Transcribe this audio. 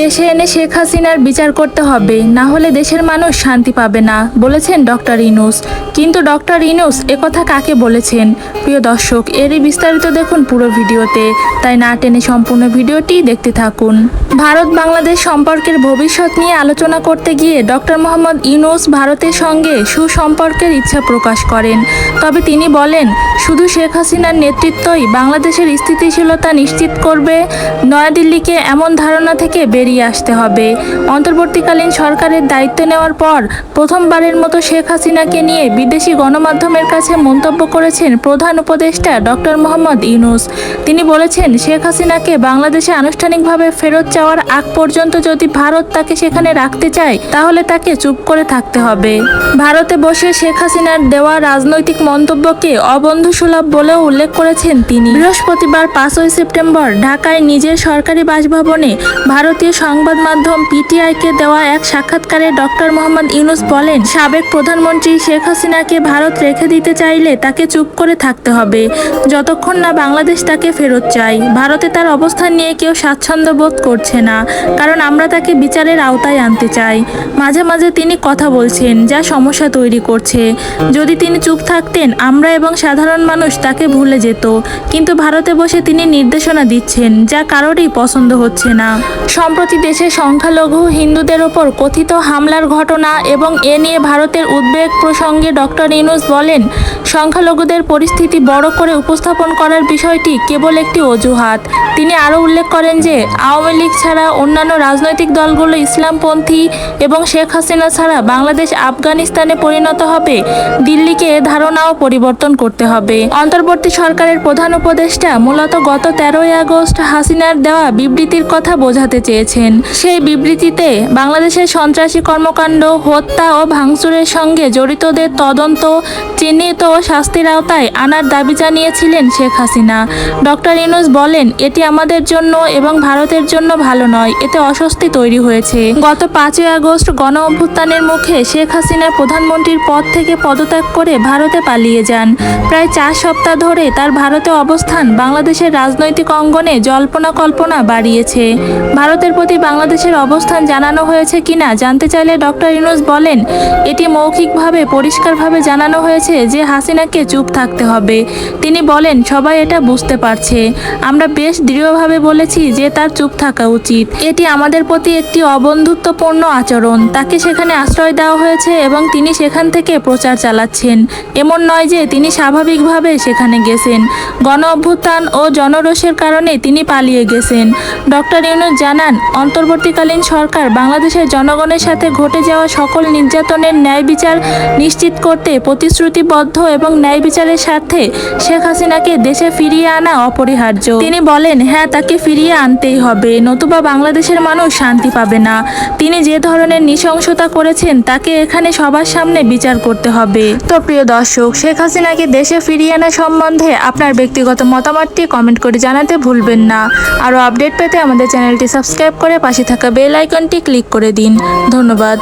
দেশে এনে শেখ হাসিনার বিচার করতে হবে, না হলে দেশের মানুষ শান্তি পাবে না, বলেছেন ডক্টর ইনুস কিন্তু ডক্টর ইনুস একথা কাকে বলেছেন? প্রিয় দর্শক, এরই বিস্তারিত দেখুন পুরো ভিডিওতে। তাই না টেনে সম্পূর্ণ ভিডিওটি দেখতে থাকুন। ভারত বাংলাদেশ সম্পর্কের ভবিষ্যৎ নিয়ে আলোচনা করতে গিয়ে ডক্টর মোহাম্মদ ইউনুস ভারতের সঙ্গে সুসম্পর্কের ইচ্ছা প্রকাশ করেন। তবে তিনি বলেন, শুধু শেখ হাসিনার নেতৃত্বই বাংলাদেশের স্থিতিশীলতা নিশ্চিত করবে, নয়াদিল্লিকে এমন ধারণা থেকে বেরিয়ে আসতে হবে। অন্তর্বর্তীকালীন সরকারের দায়িত্ব নেওয়ার পর প্রথমবারের মতো শেখ হাসিনাকে নিয়ে বিদেশি গণমাধ্যমের কাছে মন্তব্য করেছেন প্রধান উপদেষ্টা ডক্টর মোহাম্মদ ইউনুস। তিনি বলেছেন, শেখ হাসিনাকে বাংলাদেশে আনুষ্ঠানিকভাবে ফেরত চাওয়ার আগ পর্যন্ত যদি ভারত তাকে সেখানে রাখতে চায়, তাহলে তাকে চুপ করে থাকতে হবে। ভারতে বসে শেখ হাসিনার দেওয়া রাজনৈতিক মন্তব্যকে অবন্ধুসুলভ বলেও উল্লেখ করেছেন তিনি। বৃহস্পতিবার পাঁচই সেপ্টেম্বর ঢাকায় নিজের সরকারি বাসভবনে ভারতীয় সংবাদ মাধ্যম পিটিআইকে দেওয়া এক সাক্ষাৎকারে ডক্টর মোহাম্মদ ইউনুস বলেন, সাবেক প্রধানমন্ত্রী শেখ হাসিনাকে ভারত রেখে দিতে চাইলে তাকে চুপ করে থাকতে হবে। যতক্ষণ না বাংলাদেশ তাকে ফেরত চাই ভারতে তার অবস্থান নিয়ে কেউ স্বাচ্ছন্দ্য বোধ করছে না, কারণ আমরা তাকে বিচারের আওতায় আনতে চাই। মাঝে মাঝে তিনি কথা বলছেন, যা সমস্যা তৈরি করছে। যদি তিনি চুপ থাকতেন, আমরা এবং সাধারণ মানুষ তাকে ভুলে যেত। কিন্তু ভারতে বসে তিনি নির্দেশনা দিচ্ছেন, যা কারোরই পছন্দ হচ্ছে না। সম্প্রতি দেশে সংখ্যালঘু হিন্দুদের ওপর কথিত হামলার ঘটনা এবং এ নিয়ে ভারতের উদ্বেগ প্রসঙ্গে ডক্টর ইনুস বলেন, সংখ্যালঘুদের পরিস্থিতি বড় করে উপস্থাপন করার বিষয়টি কেবল একটি অজুহাত। তিনি আরও উল্লেখ করেন যে, আওয়ামী লীগ ছাড়া অন্যান্য রাজনৈতিক দলগুলো ইসলামপন্থী এবং শেখ হাসিনা ছাড়া বাংলাদেশ আফগানিস্তানে পরিণত হবে, দিল্লিকে এ ধারণাও পরিবর্তন করতে হবে। অন্তর্বর্তী সরকারের প্রধান উপদেষ্টা মূলত গত তেরোই আগস্ট হাসিনার দেওয়া বিবৃতির কথা বোঝাতে চেয়েছেন। সেই বিবৃতিতে বাংলাদেশের সন্ত্রাসী কর্মকাণ্ড, হত্যা ও ভাঙচুরের সঙ্গে জড়িতদের তদন্ত, চিহ্নিত ও শাস্তির আওতায় আনার দাবি জানিয়েছিলেন শেখ হাসিনা। ডক্টর ইউনুস বলেন, এটি আমাদের জন্য এবং ভারতের জন্য ভালো নয়, এতে অস্বস্তি তৈরি হয়েছে। গত পাঁচই আগস্ট গণ অভ্যুত্থানের মুখে শেখ হাসিনা প্রধানমন্ত্রীর পদ থেকে পদত্যাগ করে ভারতে পালিয়ে যান। প্রায় চার সপ্তাহ ধরে তার ভারতে অবস্থান বাংলাদেশের রাজনৈতিক অঙ্গনে জল্পনা কল্পনা বাড়িয়েছে। ভারতের প্রতি বাংলাদেশের অবস্থান জানানো হয়েছে কিনা জানতে চাইলে ডক্টর ইউনুস বলেন, এটি মৌখিকভাবে, পরিষ্কারভাবে জানানো হয়েছে যে হাসিনাকে চুপ থাকতে হবে। তিনি বলেন, সবাই এটা বুঝতে পারছে। আমরা বেশ দৃঢ়ভাবে বলেছি যে তার চুপ থাকা উচিত। এটি আমাদের প্রতি একটি অবন্ধুত্বপূর্ণ আচরণ। তাকে সেখানে আশ্রয় দেওয়া হয়েছে এবং তিনি সেখান থেকে প্রচার চালাচ্ছেন। এমন নয় যে তিনি স্বাভাবিকভাবে সেখানে গেছেন। গণ অভ্যুত্থান ও জনরোষের কারণে তিনি পালিয়ে গেছেন। ডক্টর ইউনুস জানান, অন্তর্বর্তীকালীন সরকার বাংলাদেশের জনগণের সাথে ঘটে যাওয়া সকল নির্যাতনের ন্যায় বিচার নিশ্চিত করতে প্রতিশ্রুতিবদ্ধ এবং ন্যায় বিচারের স্বার্থে শেখ হাসিনাকে দেশে ফিরিয়ে আনা অপরিহার্য। তিনি বলেন হ্যাঁ তাকে ফিরিয়ে আনতেই হবে। নতুবা বাংলাদেশের মানুষ শান্তি পাবে না। তিনি যে ধরনের নৃশংসতা করেছেন, তাকে এখানে সবার সামনে বিচার করতে হবে। তো প্রিয় দর্শক, শেখ হাসিনাকে দেশে ফিরিয়ে আনা সম্বন্ধে আপনার ব্যক্তিগত মতামতটি কমেন্ট করে জানাতে ভুলবেন না। আরও আপডেট পেতে আমাদের চ্যানেলটি সাবস্ক্রাইব করে পাশে থাকা বেল আইকনটি ক্লিক করে দিন। ধন্যবাদ।